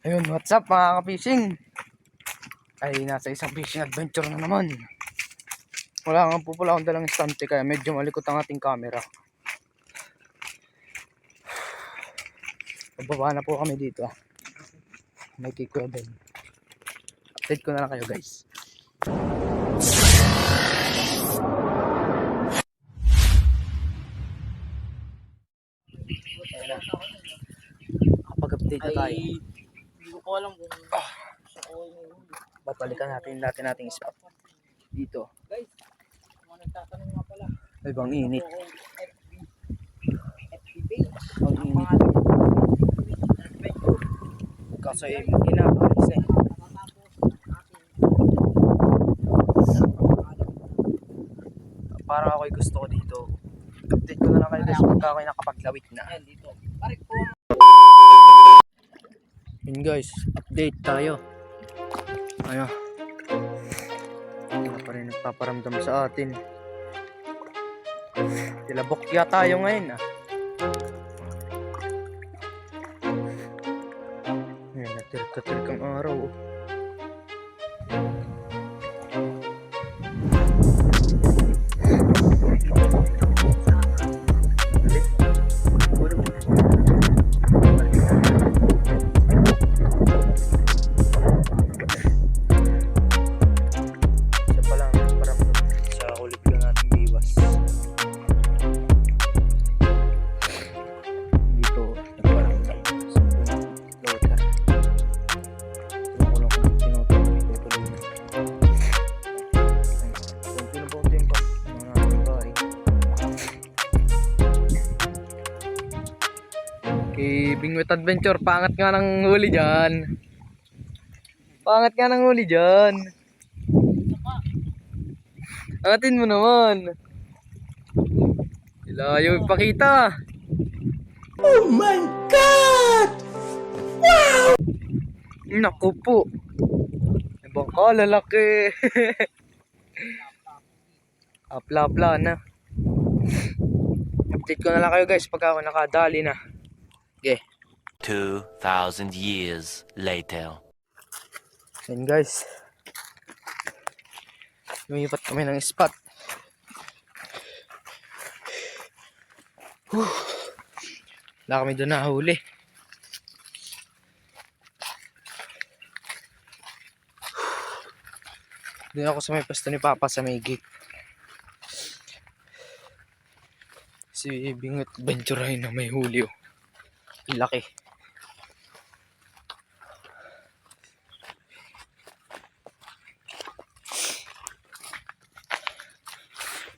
Ayun, what's up mga ka-fishing? Ay, nasa isang fishing adventure na naman. Wala nga po pala akong dalang stante kaya medyo malikot ang ating camera. Pababa na po kami dito. May kay Kuya Ben. Update ko na lang kayo guys. Kapag-update na tayo. Ko alam kung sa yung Babalikan natin natin nating spot. Dito. Guys, mga nagtatanong nga pala. Ay, bang init. FB. Ang init. Kaso eh, ginagalis eh. Parang ako'y gusto ko dito. Update ko na lang kayo guys pagka ako'y nakapaglawit na. Ayan, dito. Parik po. Yun guys, update tayo. Ayo. Wala pa rin nagpaparamdam sa atin. Tilabok yata tayo ngayon ah. Ayan, natirik-tirik ang araw. oh. Kay Bingwit Adventure, pangat nga ng huli dyan. Pangat nga ng huli dyan. Angatin mo naman. Sila ayaw ipakita. Oh my God! Wow! Naku po. Ibang ka, lalaki. Apla-apla na. Update ko na lang kayo guys pag ako nakadali na. Okay. 2,000 years later. Yan guys. Lumipat kami ng spot. Whew. Wala kami doon nahuli. Doon ako sa may pwesto ni Papa sa may gate. Si Bingot ay na may huli oh. Ang Laki.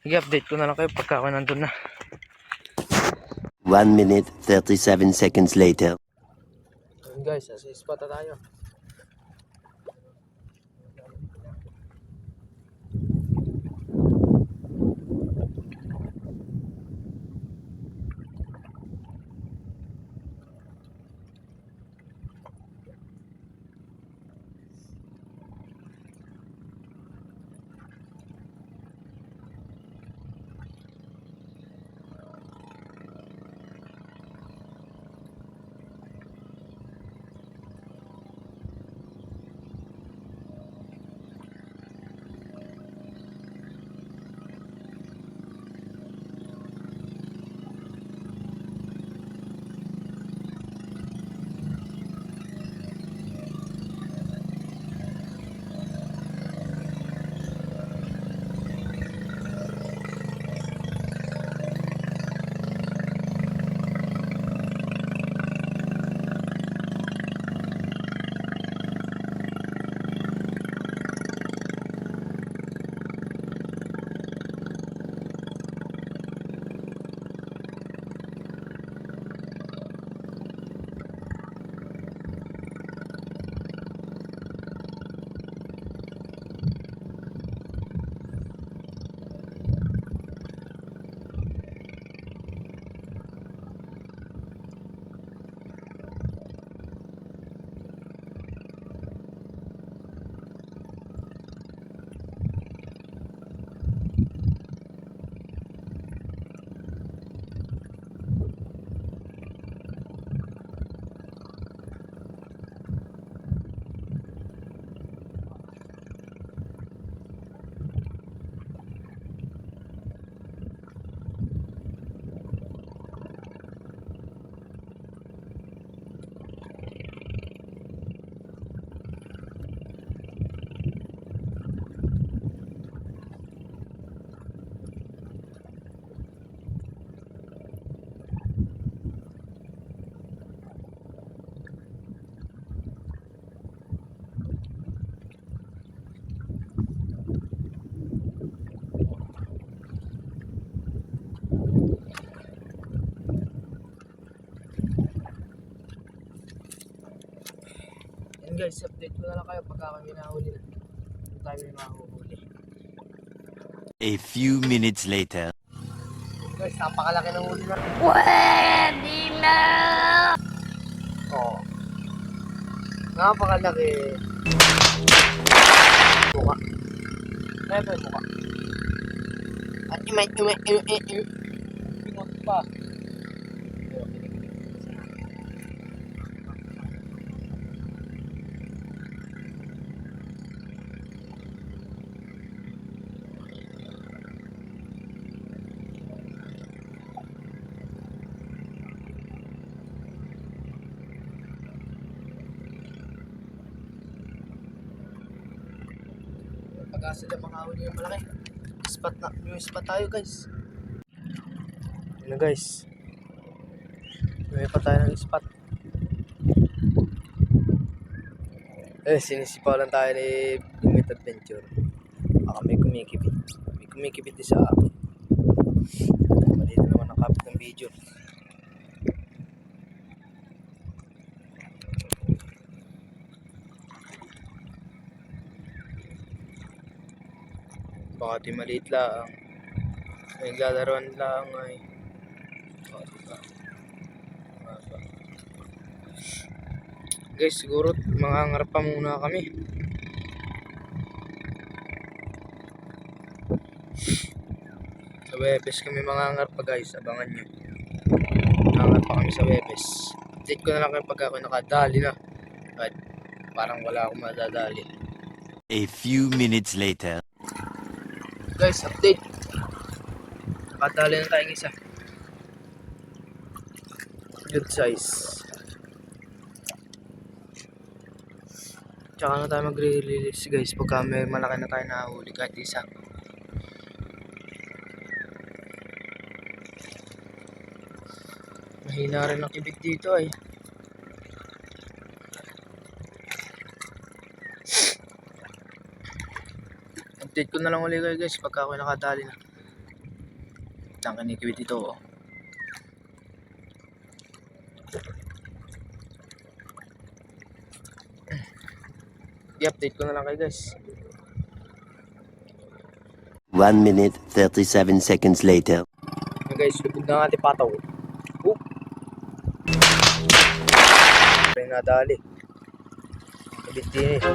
Sige, update ko na lang kayo pagka ako nandun na. 1 minute 37 seconds later. Ayun guys, nasa spot na tayo. Guys, update ko na lang kayo pagka kami nahuli na. Kung tayo may mahuhuli. A few minutes later. Guys, napakalaki ng huli natin. Pwede na! Oo. Napakalaki. Mukha. Kaya pa yung mukha. At imay, imay, imay, imay. Pingot pa. Ayun, Pag-asa na makahuli yung malaki. Spot na. Yung spot tayo guys. Ano guys. May pa tayo ng spot. Eh, sinisipaw lang tayo ni Limit Adventure. Baka may kumikipit. May kumikipit din sa akin. Mali na naman ang kapit ng video. Baka di maliit lang. Naglalaroan lang ay. Oh. Guys, siguro mga ngarap pa muna kami. Sa Webes kami mga ngarap pa guys, abangan nyo. Nangarap pa kami sa Webes. Update ko na lang kayo pag ako nakadali na. At parang wala akong madadali. A few minutes later. Guys, update. Nakadali na tayong isa. Good size. Tsaka na tayo magre-release guys pagka may malaki na tayo nahuli kahit isa. Mahina rin ang kibig dito ay. Update ko na lang ulit kayo guys pagka ako nakadali na. Ang kinikibit dito oh. I-update ko na lang kayo guys. 1 minute 37 seconds later. Yan guys, lubog na ang ating pataw. Oh! Pre nadali. Kabit din eh.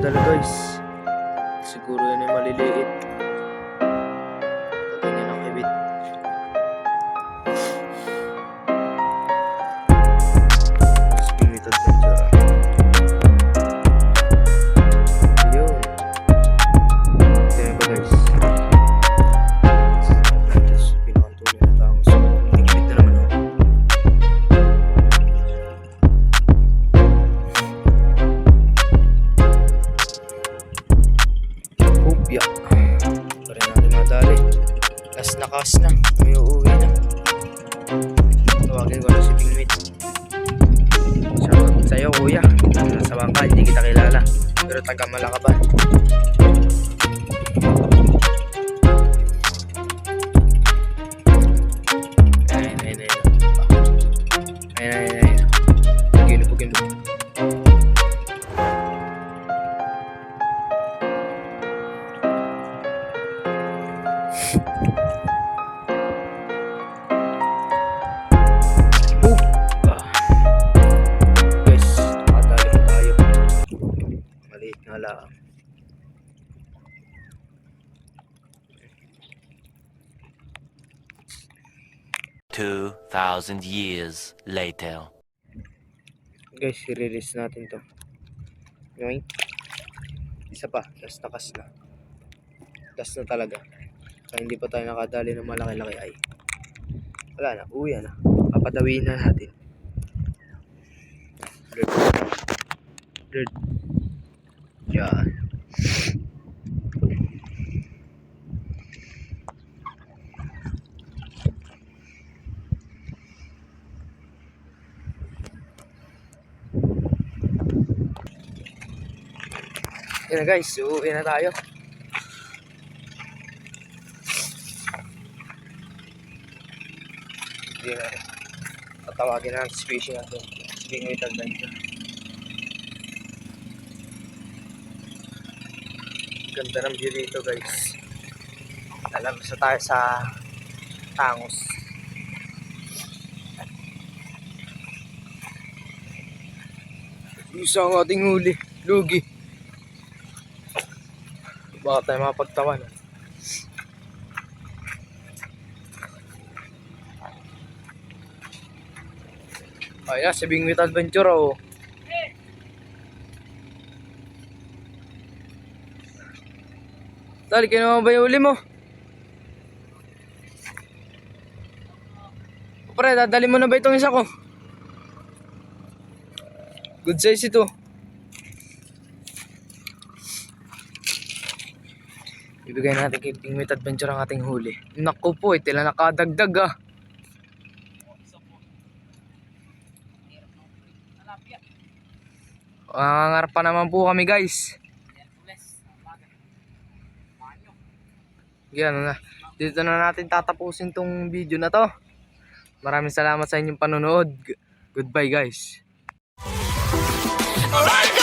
Madala guys. Siguro yun ay maliliit. lang. Two thousand years later. Guys, i-release natin to. Yoink. Isa pa, last nakas na. Last na talaga. Kaya hindi pa tayo nakadali ng malaki-laki ay. Wala na, uwi na. Papadawin na natin. Good. Good. Yan. Yan na guys, uuwi na tayo. Hindi na. Tatawagin na ang fishing natin. Speaking with adventure. Ganda ng view dito guys. Alam sa tayo sa Tangos. Isa ang ating huli. Lugi. Baka tayo mapagtawan. Ay na, si Bingwit Adventure oh. Dali, kinuha ba yung uli mo? Pre, dadali mo na ba itong isa ko? Good size ito. Ibigay natin kay Pingwit Adventure ang ating huli. Naku po, eh, tila nakadagdag ah. Mangangarap pa naman po kami guys. Yan ano na. Dito na natin tatapusin tong video na to. Maraming salamat sa inyong panonood. Goodbye guys. Alright.